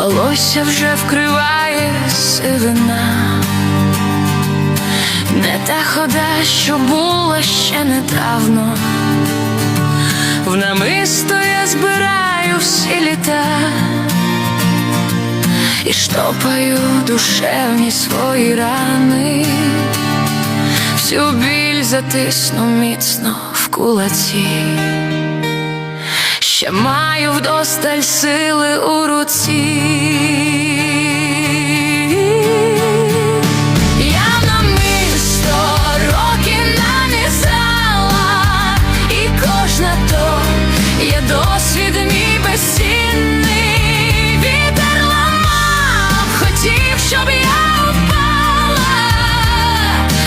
волосся вже вкриває сивина, не та хода, що була ще недавно. В намисто я збираю всі літа і штопаю душевні свої рани, всю біль затисну міцно в кулаці ще маю вдосталь сили у руці. Я на місто роки нанизала, і кожна то є досвід мій безцінний. Вітер хотів, щоб я.